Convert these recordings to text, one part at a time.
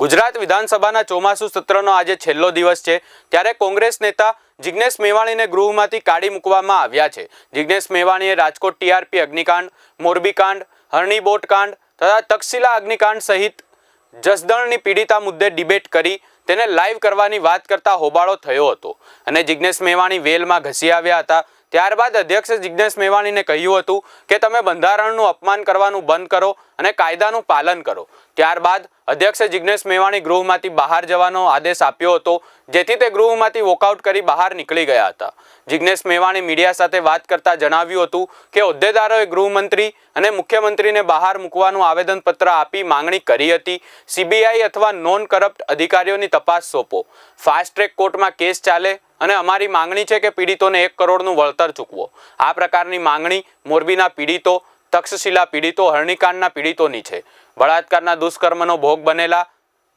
ગુજરાત વિધાનસભાના ચોમાસુ સત્રનો આજે છેલ્લો દિવસ છે, ત્યારે કોંગ્રેસ નેતા જિજ્ઞેશ મેવાણીને ગૃહમાંથી કાઢી મૂકવામાં આવ્યા છે. જિજ્ઞેશ મેવાણીએ રાજકોટ ટીઆરપી અગ્નિકાંડ મોરબી કાંડ હરણી કાંડ તથા તક્ષશિલા અગ્નિકાંડ સહિત જસદણની પીડિતા મુદ્દે ડિબેટ કરી તેને લાઈવ કરવાની વાત કરતા હોબાળો થયો હતો. અને જિજ્ઞેશ મેવાણી વેલમાં ઘસી આવ્યા હતા. ત્યારબાદ અધ્યક્ષે જિજ્ઞેશ મેવાણીને કહ્યું હતું કે તમે બંધારણનું અપમાન કરવાનું બંધ કરો અને કાયદાનું પાલન કરો. ત્યારબાદ અધ્યક્ષે જિજ્ઞેશ મેવાણી ગૃહમાંથી બહાર જવાનો આદેશ આપ્યો હતો, જેથી તે ગૃહમાંથી વોકઆઉટ કરી બહાર નીકળી ગયા હતા. જિજ્ઞેશ મેવાણી મીડિયા સાથે વાત કરતા જણાવ્યું હતું કે હોદ્દેદારોએ ગૃહમંત્રી અને મુખ્યમંત્રીને બહાર મૂકવાનું આવેદનપત્ર આપી માંગણી કરી હતી. સીબીઆઈ અથવા નોન કરપ્ટ અધિકારીઓની તપાસ સોંપો. ફાસ્ટ ટ્રેક કોર્ટમાં કેસ ચાલે અને અમારી માંગણી છે કે પીડિતોને એક કરોડનું વળતર ચૂકવો. આ પ્રકારની માંગણી મોરબીના પીડિતો, તક્ષશિલા પીડિતો, હરણીકાંડના પીડિતોની છે. બળાત્કારના દુષ્કર્મનો ભોગ બનેલા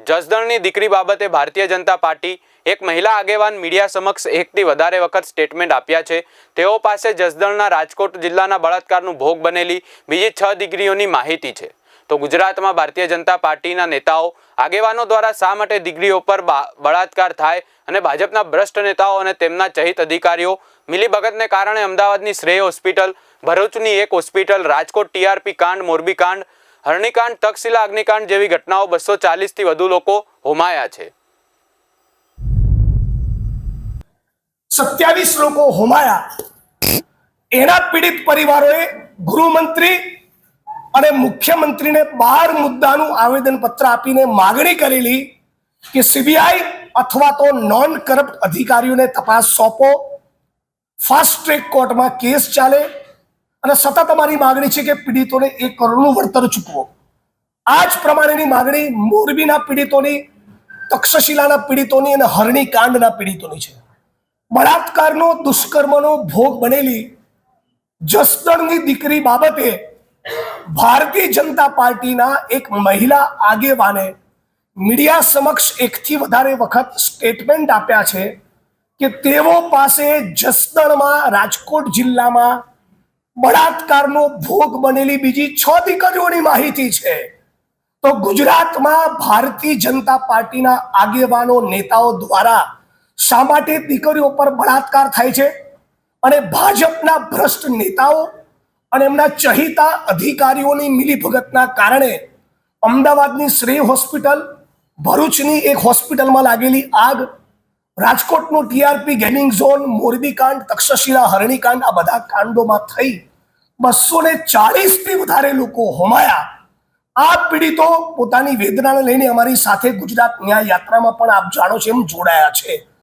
જસદણની દીકરી બાબતે ભારતીય જનતા પાર્ટી એક મહિલા આગેવાન મીડિયા સમક્ષ એકથી વધારે વખત સ્ટેટમેન્ટ આપ્યા છે. તેઓ પાસે જસદણના રાજકોટ જિલ્લાના બળાત્કારનું ભોગ બનેલી બીજી છ દીકરીઓની માહિતી છે. તો ગુજરાતમાં ભારતીય જનતા પાર્ટીના નેતાઓ આગેવાનો દ્વારા શા માટે દીકરીઓ પર બળાત્કાર થાય અને ભાજપના ભ્રષ્ટ નેતાઓ અને તેમના ચહિત અધિકારીઓ મિલીભગતને કારણે અમદાવાદની શ્રેય હોસ્પિટલ, ભરૂચની એક હોસ્પિટલ, રાજકોટ ટીઆરપી કાંડ, મોરબી કાંડ, હરણીકાંડ, તક્ષશિલા, અગ્નિકાંડ જેવી ઘટનાઓ બસો ચાલીસથી વધુ લોકો હોમાયા છે. સત્યાવીસ લોકો હોમાયા. એના પીડિત પરિવારોએ ગૃહમંત્રી અને મુખ્યમંત્રીને બાર મુદ્દાનું આવેદનપત્ર આપીને માગણી કરેલી કે સીબીઆઈ અથવા તો નોન કરપ્ટ અધિકારીઓને તપાસ સોંપો ફાસ્ટ ટ્રેક કોર્ટમાં કેસ ચાલે, અને સતત અમારી માગણી છે કે પીડિતોને એક કરોડનું વળતર ચૂકવો. આ જ પ્રમાણેની માગણી મોરબીના પીડિતોની, તક્ષશિલાના પીડિતોની અને હરણી કાંડના પીડિતોની છે. બળાત્કારનો, દુષ્કર્મનો ભોગ બનેલી જસદણની દીકરી બાબતે ભારતીય જનતા પાર્ટીના એક મહિલા આગેવાને મીડિયા સમક્ષ એકથી વધારે વખત સ્ટેટમેન્ટ આપ્યા છે કે તેઓ પાસે જસદણમાં રાજકોટ જિલ્લામાં બળાત્કારનો ભોગ બનેલી બીજી છ દીકરીઓની માહિતી છે. તો ગુજરાતમાં ભારતીય જનતા પાર્ટીના આગેવાનો, નેતાઓ દ્વારા શા માટે દીકરીઓ પર બળાત્કાર થાય છે? અને ભાજપના ભ્રષ્ટ નેતાઓ અને એમના ચહિતા અધિકારીઓની મિલીભગતના કારણે અમદાવાદની શ્રેય હોસ્પિટલ, ભરૂચની એક હોસ્પિટલમાં લાગેલી આગ, રાજકોટનું ટીઆરપી ગેમિંગ ઝોન મોરબી કાંડ તક્ષશિલા, હરણીકાંડ, આ બધા કાંડોમાં થઈ બસો ને ચાળીસથી વધારે લોકો હોમાયા. આ પીડિતો પોતાની વેદનાને લઈને અમારી સાથે ગુજરાત ન્યાય યાત્રામાં પણ આપ જાણો છો એમ જોડાયા છે.